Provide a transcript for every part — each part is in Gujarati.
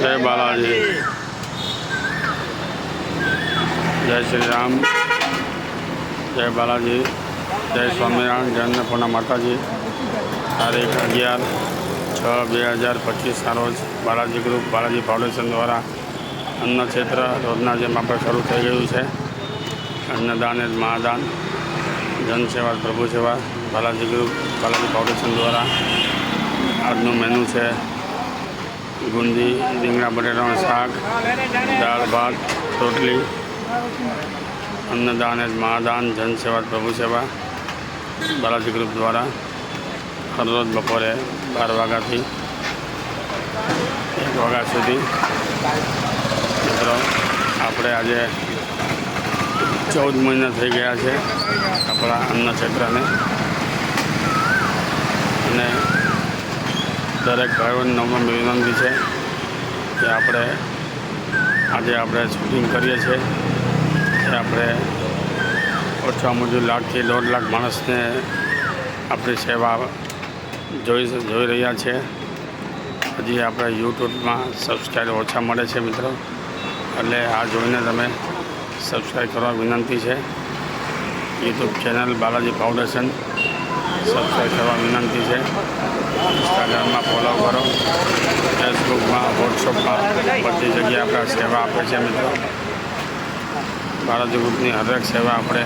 જય બાલાજી. જય શ્રી રામ જય બાલાજી. જય સ્વામિનારાયણ જય અન્નપૂર્ણા માતાજી. તારીખ અગિયાર છ બે હજાર પચીસના રોજ બાલાજી ગ્રુપ, બાલાજી ફાઉન્ડેશન દ્વારા અન્ન ક્ષેત્ર રોજના જેમ આપણે શરૂ થઈ ગયું છે. અન્નદાન એ મહાદાન. જનસેવા પ્રભુ સેવા બાલાજી ગ્રુપ, બાલાજી ફાઉન્ડેશન દ્વારા આજનું મેનુ છે ગુંદી, રીંગણા, બટેટાનું શાક, દાળ, ભાત, રોટલી, અન્નદાન જ મહાદાન જનસેવા પ્રભુ સેવા, બાલાજી ગ્રુપ દ્વારા હરરોજ બપોરે બાર વાગ્યાથી એક વાગ્યા સુધી મિત્રો, આપણે આજે ચૌદ મહિના થઈ ગયા છે આપણા અન્ન ક્ષેત્રને અને દરેક ભાઈઓને નવમ વિનંતી છે કે આપણે આજે આપણે શૂટિંગ કરીએ છીએ. કે આપણે ઓછામાં ઓછું લાખથી દોઢ લાખ માણસને આપણી સેવા જોઈ જોઈ રહ્યા છે. હજી આપણે યુટ્યુબમાં સબસ્ક્રાઈબ ઓછા મળે છે મિત્રો. એટલે આ જોઈને તમે સબસ્ક્રાઈબ કરવા વિનંતી છે. YouTube channel Balaji foundation. Subscribe કરવા વિનંતી છે. ઇન્સ્ટાગ્રામમાં ફોલો કરો. ફેસબુકમાં વોટ્સઅપમાં બધી જગ્યાએ આપણે સેવા આપે છે મિત્રો. ભારત ગ્રુપની હરેક સેવા આપણે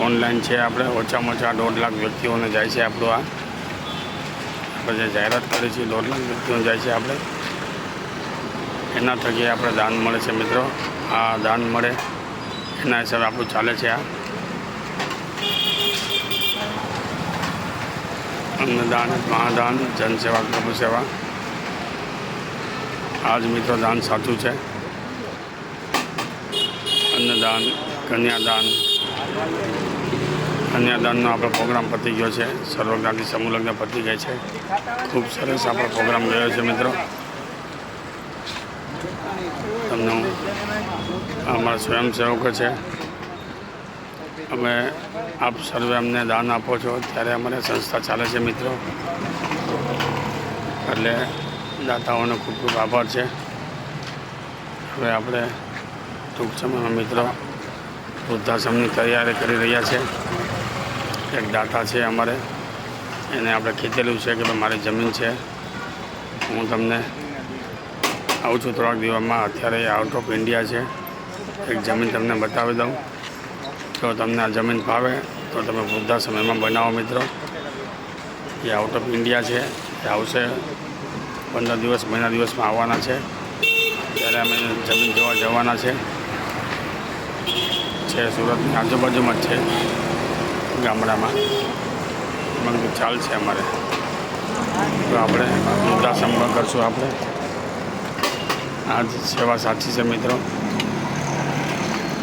ઓનલાઈન છે આપણે. ઓછામાં ઓછા દોઢ લાખ વ્યક્તિઓને જાય છે આપણું આ. આપણે જે જાહેરાત કરી છે, દોઢ લાખ વ્યક્તિઓને જાય છે આપણે. એના થકી આપણે દાન મળે છે મિત્રો. આ દાન મળે. એના હિસાબે આપણું ચાલે છે આ. અન્નદાન મહાદાન જનસેવા પ્રભુ સેવા આજ મિત્રો દાન સાચું છે અન્નદાન કન્યાદાન કન્યાદાનનો આપણો પ્રોગ્રામ પતી ગયો છે. સર્વજ્ઞાતિ સમૂહલગ્ન પતી ગઈ છે. ખૂબ સરસ આપણો પ્રોગ્રામ ગયો છે, મિત્રો. તમને અમારા સ્વયંસેવકો છે અમે આપ સર્વે અમને દાન આપો છો. ત્યારે અમારે સંસ્થા ચાલે છે મિત્રો. એટલે દાતાઓનો ખૂબ ખૂબ આભાર છે. હવે આપણે ટૂંક સમયમાં મિત્રો વૃદ્ધાશ્રમની તૈયારી કરી રહ્યા છે. એક દાતા છે અમારે. એને આપણે કીધેલું છે કે મારી જમીન છે. હું તમને આવું છું થોડાક દિવસમાં. અત્યારે આઉટ ઓફ ઇન્ડિયા છે. એક જમીન તમને બતાવી દઉં. જો તમને આ જમીન ફાવે તો તમે વૃદ્ધા સમયમાં બનાવો મિત્રો. એ આઉટ ઓફ ઇન્ડિયા છે, એ આવશે. પંદર દિવસ, મહિના દિવસમાં આવવાના છે. ત્યારે અમે જમીન જોવા જવાના છે. છે સુરતની આજુબાજુમાં જ છે, ગામડામાં. બધું ચાલ છે અમારે. તો આપણે વૃદ્ધાશ્રમમાં કરશું આપણે. આ સેવા સાચી છે મિત્રો.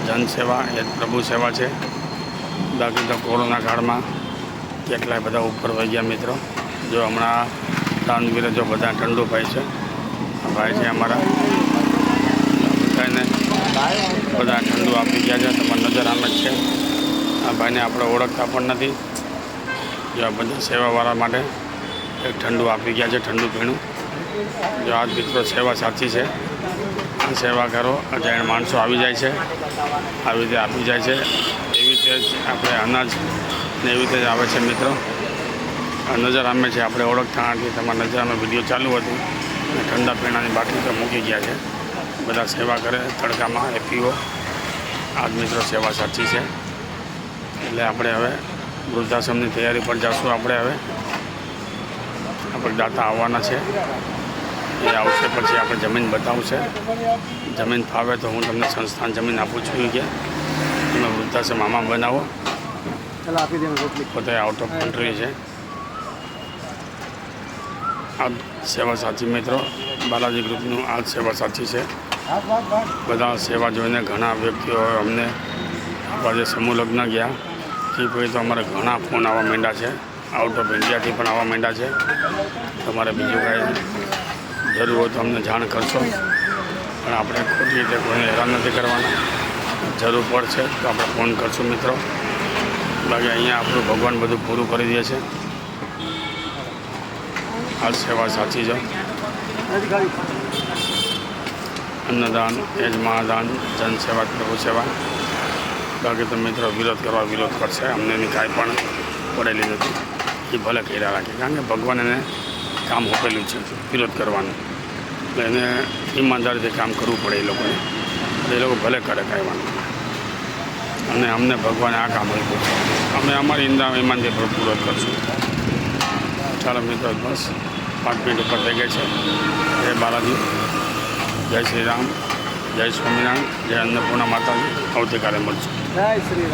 જનસેવા એ પ્રભુ સેવા છે. બાકી તો કોરોના કાળમાં કેટલાય બધા ઉપર વહી ગયા મિત્રો. જો હમણાં દાનવીરે જો બધા ઠંડુ ભાઈ છે. ભાઈ છે અમારા. બધાને બધા ઠંડુ આપી ગયા છે. તમારી નજર આમ જ છે. આ ભાઈને આપણે ઓળખતા પણ નથી. જો આ બધા સેવાવાળા માટે એક ઠંડુ આપી ગયા છે, ઠંડુ પીણું. જો આ મિત્રો સેવા સાચી છે. સેવા કરો અજાણ માણસો આવી જાય છે. આવી રીતે આપી જાય છે. એવી રીતે જ આપણે અનાજ ને એવી રીતે જ આવે છે મિત્રો. નજર આમે છે આપણે ઓળખતા નથી તમારા નજરાનો વીડિયો ચાલુ હતું. અને ઠંડા પીણાની બાટલી તો મૂકી ગયા છે. બધા સેવા કરે, તડકામાં એ પીઓ આ મિત્રો સેવા સાચી છે. એટલે આપણે હવે વૃદ્ધાશ્રમની તૈયારી પર જઈશું આપણે હવે. આપણે દાતા આવવાના છે. એ આવશે પછી આપણે જમીન બતાવશે. જમીન ફાવે તો હું તમને સંસ્થાન જમીન આપું છું કે. તમે વૃદ્ધાશ્રમ આમાં બનાવો. પોતે આઉટ ઓફ કન્ટ્રી છે. આ સેવા સાથી મિત્રો બાલાજી ગ્રુપનું આ જ સેવા સાથી છે. બધા સેવા જોઈને ઘણા વ્યક્તિઓ અમને આપણા જે સમૂહ લગ્ન ગયા. તે પછી તો અમારે ઘણા ફોન આવવા માંડ્યા છે. આઉટ ઓફ ઇન્ડિયાથી પણ આવવા માંડ્યા છે. તમારે બીજું કાંઈ જરૂર હોય તો અમને જાણ કરશો. પણ આપણે ખોટી રીતે કોઈને હેરાન નથી કરવાના. જરૂર પડશે તો આપણે ફોન કરશું મિત્રો. બાકી અહીંયા આપણું ભગવાન બધું પૂરું કરી દે છે. આ સેવા સાચી છે. અન્નદાન એ જ મહાદાન જનસેવા પ્રભુ સેવા બાકી તો મિત્રો વિરોધ કરવા વિરોધ કરશે. અમને એની કાંઈ પણ પડેલી નથી. એ ભલે કર્યા રાખે. કારણ કે ભગવાન એને કામ આપેલું છે, વિરોધ કરવાનું. એટલે એને ઈમાનદારીથી કામ કરવું પડે એ લોકોને. એ લોકો ભલે કરે કાંઈ અને અમને ભગવાને આ કામ આપ્યું. અમે અમારી ઈંદા પર પૂરો કરશું. ચાલો મિત્રો, બસ. પાંચ મિનિટ ઉપર થઈ ગઈ છે. જય બાલાજી. જય શ્રી રામ. જય સ્વામિનારાયણ. જય અન્નપૂર્ણા માતાજી. આવતીકાલે મળશું. જય શ્રી રામ.